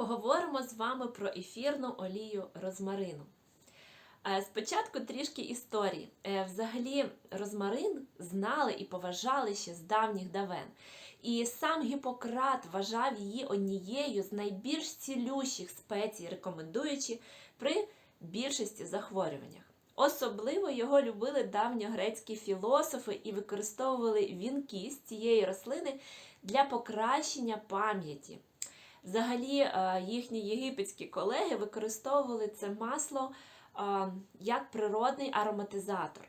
Поговоримо з вами про ефірну олію розмарину. Е, Спочатку трішки історії. Е, Взагалі, розмарин знали і поважали ще з давніх давен. І сам Гіппократ вважав її однією з найбільш цілющих спецій, рекомендуючи при більшості захворюваннях. Особливо його любили давньогрецькі філософи і використовували вінки з цієї рослини для покращення пам'яті. Взагалі, е, їхні єгипетські колеги використовували це масло е, як природний ароматизатор.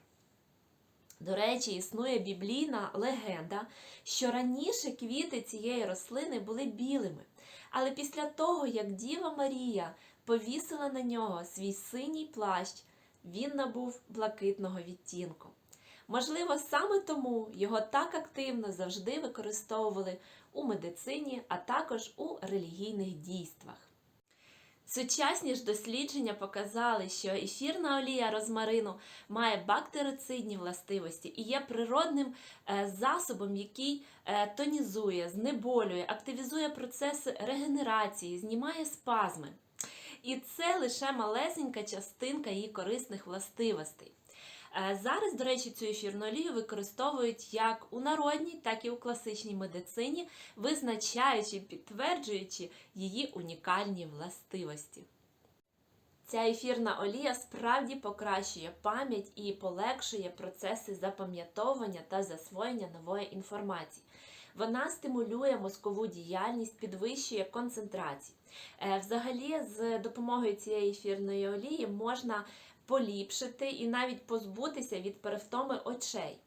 До речі, існує біблійна легенда, що раніше квіти цієї рослини були білими, але після того, як Діва Марія повісила на нього свій синій плащ, він набув блакитного відтінку. Можливо, саме тому його так активно завжди використовували у медицині, а також у релігійних дійствах. Сучасні ж дослідження показали, що ефірна олія розмарину має бактерицидні властивості і є природним е, засобом, який е, тонізує, знеболює, активізує процеси регенерації, знімає спазми. І це лише малесенька частинка її корисних властивостей. Е, Зараз, до речі, цю ефірну олію використовують як у народній, так і у класичній медицині, визначаючи і підтверджуючи її унікальні властивості. Ця ефірна олія справді покращує пам'ять і полегшує процеси запам'ятовування та засвоєння нової інформації. Вона стимулює мозкову діяльність, підвищує концентрацію. Е, Взагалі, з допомогою цієї ефірної олії можна поліпшити і навіть позбутися від перевтоми очей,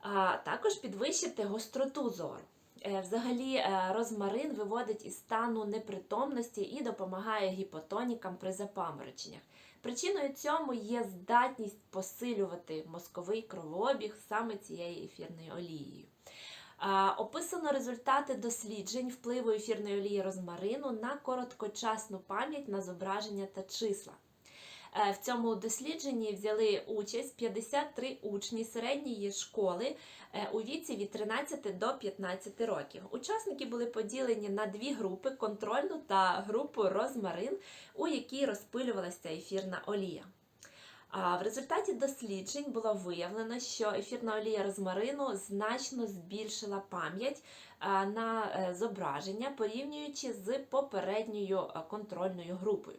а також підвищити гостроту зору. Е, Взагалі, е, розмарин виводить із стану непритомності і допомагає гіпотонікам при запамороченнях. Причиною цьому є здатність посилювати мозковий кровообіг саме цією ефірною олією. Описано результати досліджень впливу ефірної олії розмарину на короткочасну пам'ять на зображення та числа. Е, В цьому дослідженні взяли участь 53 учні середньої школи е, у віці від 13 до 15 років. Учасники були поділені на дві групи контрольну та групу розмарин, у якій розпилювалася ефірна олія. В результаті досліджень було виявлено, що ефірна олія розмарину значно збільшила пам'ять на е, зображення, порівнюючи з попередньою контрольною групою.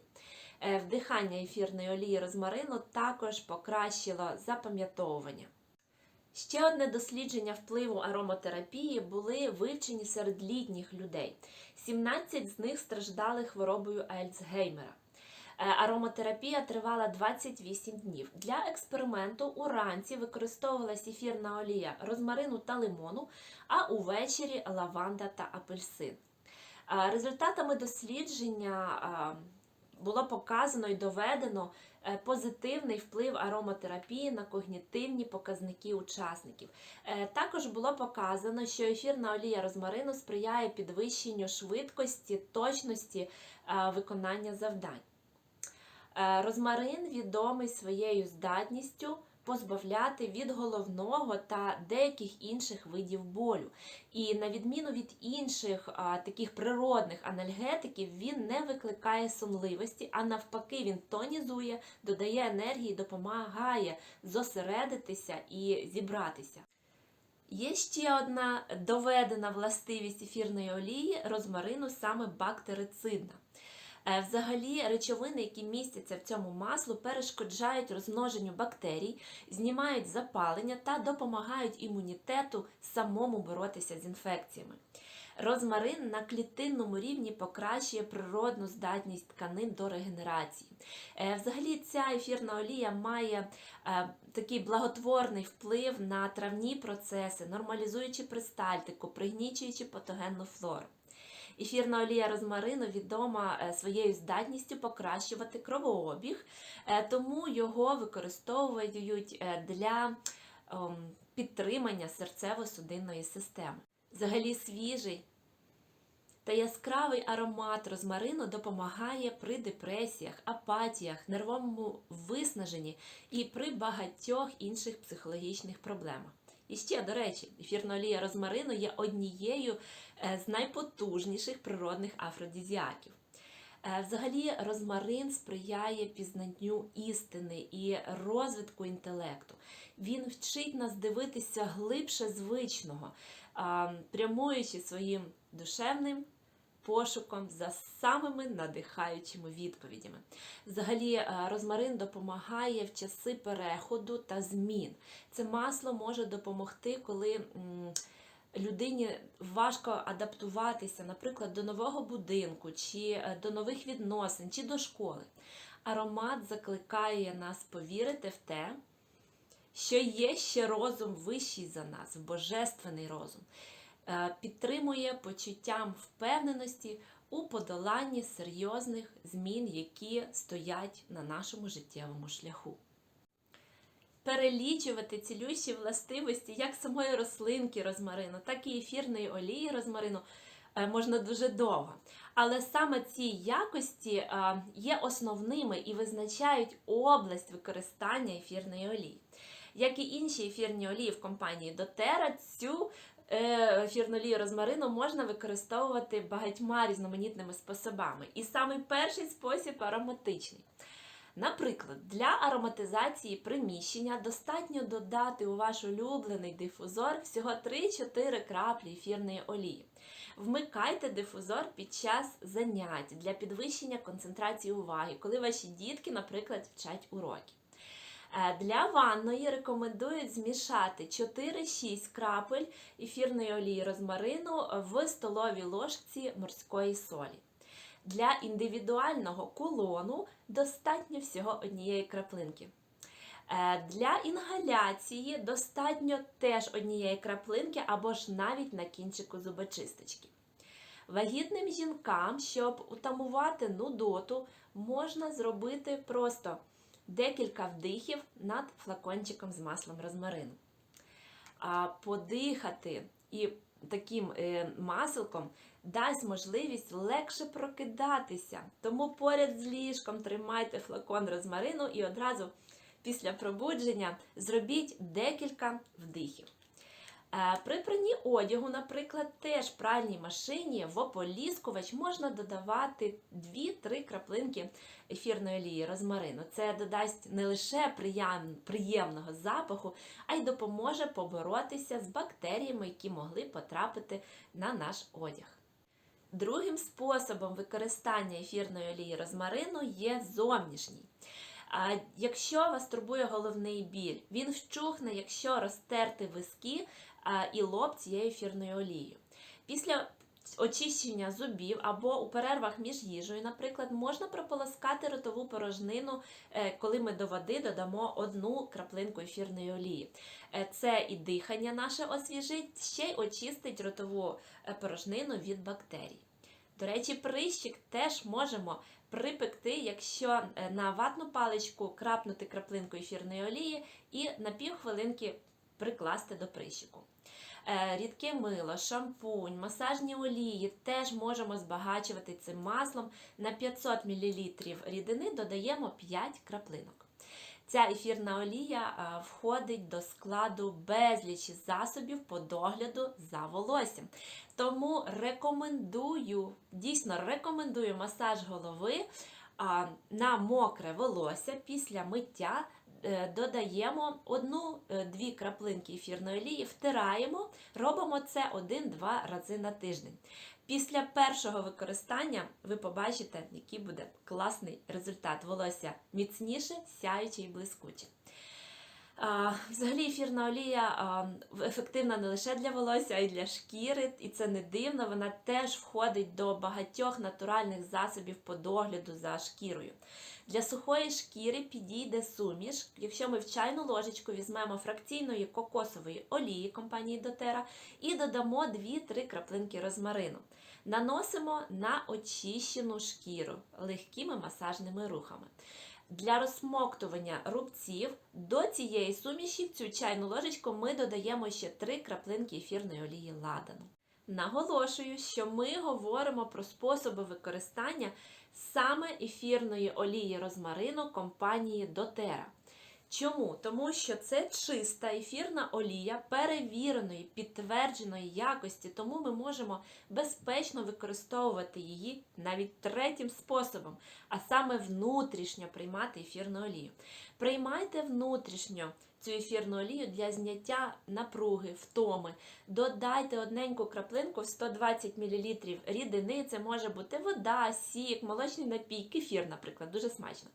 Е, Вдихання ефірної олії розмарину також покращило запам'ятовування. Ще одне дослідження впливу ароматерапії були вивчені серед літніх людей. 17 з них страждали хворобою Альцгеймера. Е, Ароматерапія тривала 28 днів. Для експерименту уранці використовувалась ефірна олія розмарину та лимону, а увечері лаванда та апельсин. Е, Результатами дослідження було показано і доведено е, позитивний вплив ароматерапії на когнітивні показники учасників. Е, Також було показано, що ефірна олія розмарину сприяє підвищенню швидкості, точності е, виконання завдань. Розмарин відомий своєю здатністю позбавляти від головного та деяких інших видів болю. І на відміну від інших а, таких природних анальгетиків, він не викликає сонливості, а навпаки, він тонізує, додає енергії, допомагає зосередитися і зібратися. Є ще одна доведена властивість ефірної олії розмарину саме бактерицидна. Е, Взагалі, речовини, які містяться в цьому маслу, перешкоджають розмноженню бактерій, знімають запалення та допомагають імунітету самому боротися з інфекціями. Розмарин на клітинному рівні покращує природну здатність тканин до регенерації. Е, Взагалі, ця ефірна олія має е, такий благотворний вплив на травні процеси, нормалізуючи перистальтику, пригнічуючи патогенну флору. Ефірна олія розмарину відома е, своєю здатністю покращувати кровообіг, е, тому його використовують е, для ем, підтримання серцево-судинної системи. Взагалі свіжий та яскравий аромат розмарину допомагає при депресіях, апатіях, нервовому виснаженні і при багатьох інших психологічних проблемах. І ще, до речі, ефірна олія розмарину є однією е, з найпотужніших природних афродизіаків. Е, Взагалі, розмарин сприяє пізнанню істини і розвитку інтелекту. Він вчить нас дивитися глибше звичного, прямуючи своїм душевним пошуком за самими надихаючими відповідями. Взагалі, е, розмарин допомагає в часи переходу та змін. Це масло може допомогти, коли. людині важко адаптуватися, наприклад, до нового будинку, чи е, до нових відносин, чи до школи. Аромат закликає нас повірити в те, що є ще розум вищий за нас, божественний розум, підтримує почуттям впевненості у подоланні серйозних змін, які стоять на нашому життєвому шляху перелічувати цілющі властивості як самої рослинки розмарину, так і ефірної олії розмарину е, можна дуже довго. Але саме ці якості е, є основними і визначають область використання ефірної олії. Як і інші ефірні олії в компанії доTERRA, цю е, ефірну розмарину можна використовувати багатьма різноманітними способами. І саме перший спосіб ароматичний. Наприклад, для ароматизації приміщення достатньо додати у ваш улюблений дифузор всього 3-4 краплі ефірної олії. Вмикайте дифузор під час занять для підвищення концентрації уваги, коли ваші дітки, наприклад, вчать уроки. Е, Для ванної рекомендують змішати 4-6 крапель ефірної олії розмарину в столовій ложці морської солі. Для індивідуального кулону достатньо всього однієї краплинки. Е, Для інгаляції достатньо теж однієї краплинки або ж навіть на кінчику зубочисточки. Вагітним жінкам, щоб утамувати нудоту, можна зробити просто декілька вдихів над флакончиком з маслом розмарину. А подихати і таким е, дасть можливість легше прокидатися. Тому поряд з ліжком тримайте флакон розмарину і одразу після пробудження зробіть декілька вдихів. Е, При пранні одягу, наприклад, теж в пральній машині в ополіскувач можна додавати 2-3 краплинки ефірної олії розмарину. Це додасть не лише приємного запаху, а й допоможе поборотися з бактеріями, які могли потрапити на наш одяг. Другим способом використання ефірної олії розмарину є зовнішній. А якщо вас турбує головний біль, він вщухне, якщо розтерти виски і лоб цією ефірною олією. Після очищення зубів або у перервах між їжею, наприклад, можна прополоскати ротову порожнину, е, коли ми до води додамо одну краплинку ефірної олії. Е, Це і дихання наше освіжить, ще й очистить ротову е, порожнину від бактерій. До речі, прищик теж можемо припекти, якщо на ватну паличку крапнути краплинку ефірної олії і на півхвилинки прикласти до прищику. Е, Рідке мило, шампунь, масажні олії теж можемо збагачувати цим маслом. На 500 мл рідини додаємо 5 краплинок. Ця ефірна олія входить до складу безлічі засобів по догляду за волоссям. Тому рекомендую, дійсно рекомендую масаж голови на мокре волосся після миття. Е, Додаємо одну-дві краплинки ефірної олії, втираємо, робимо це один-два рази на тиждень. Після першого використання ви побачите, який буде класний результат. Волосся міцніше, сяюче і блискуче. Взагалі ефірна олія ефективна не лише для волосся, а й для шкіри, і це не дивно. Вона теж входить до багатьох натуральних засобів по догляду за шкірою. Для сухої шкіри підійде суміш. Якщо ми в чайну ложечку візьмемо фракційної кокосової олії компанії doTERRA і додамо 2-3 краплинки розмарину. Наносимо на очищену шкіру легкими масажними рухами. Для розсмоктування рубців до цієї суміші в цю чайну ложечку ми додаємо ще 3 краплинки ефірної олії ладану. Наголошую, що ми говоримо про способи використання саме ефірної олії розмарину компанії doTERRA. Чому? Тому що це чиста ефірна олія перевіреної, підтвердженої якості, тому ми можемо безпечно використовувати її навіть третім способом, а саме внутрішньо приймати ефірну олію. Приймайте внутрішньо цю ефірну олію для зняття напруги, втоми. Додайте одненьку краплинку в 120 мл рідини. Це може бути вода, сік, молочний напій, кефір, наприклад, дуже смачно.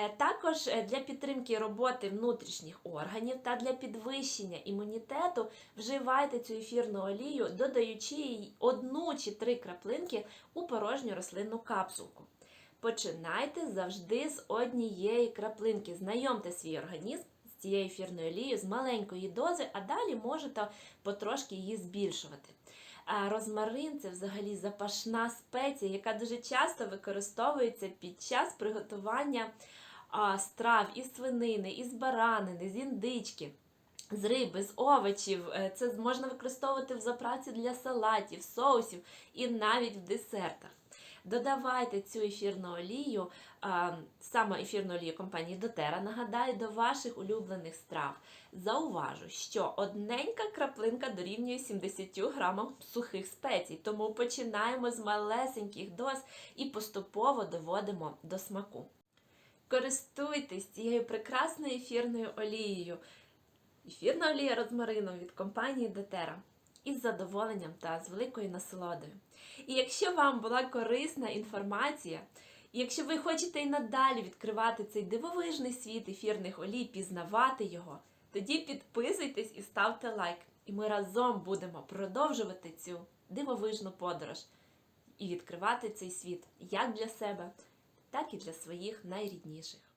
Е, Також е, для підтримки роботи внутрішніх органів та для підвищення імунітету вживайте цю ефірну олію, додаючи їй одну чи три краплинки у порожню рослинну капсулку. Починайте завжди з однієї краплинки. Знайомте свій організм з цією ефірною олією з маленької дози, а далі можете потрошки її збільшувати. А розмарин це взагалі запашна спеція, яка дуже часто використовується під час приготування а, страв із свинини, із баранини, з індички. З риби, з овочів, Е, це можна використовувати в заправці для салатів, соусів і навіть в десертах. Додавайте цю ефірну олію, а, саме ефірну олію компанії Дотера, нагадаю, до ваших улюблених страв. Зауважу, що одненька краплинка дорівнює 70 грамам сухих спецій, тому починаємо з малесеньких доз і поступово доводимо до смаку. Користуйтесь цією прекрасною ефірною олією. Ефірна олія розмарину від компанії Дотера із задоволенням та з великою насолодою. І якщо вам була корисна інформація, і якщо ви хочете і надалі відкривати цей дивовижний світ ефірних олій, пізнавати його, тоді підписуйтесь і ставте лайк. І ми разом будемо продовжувати цю дивовижну подорож і відкривати цей світ як для себе, так і для своїх найрідніших.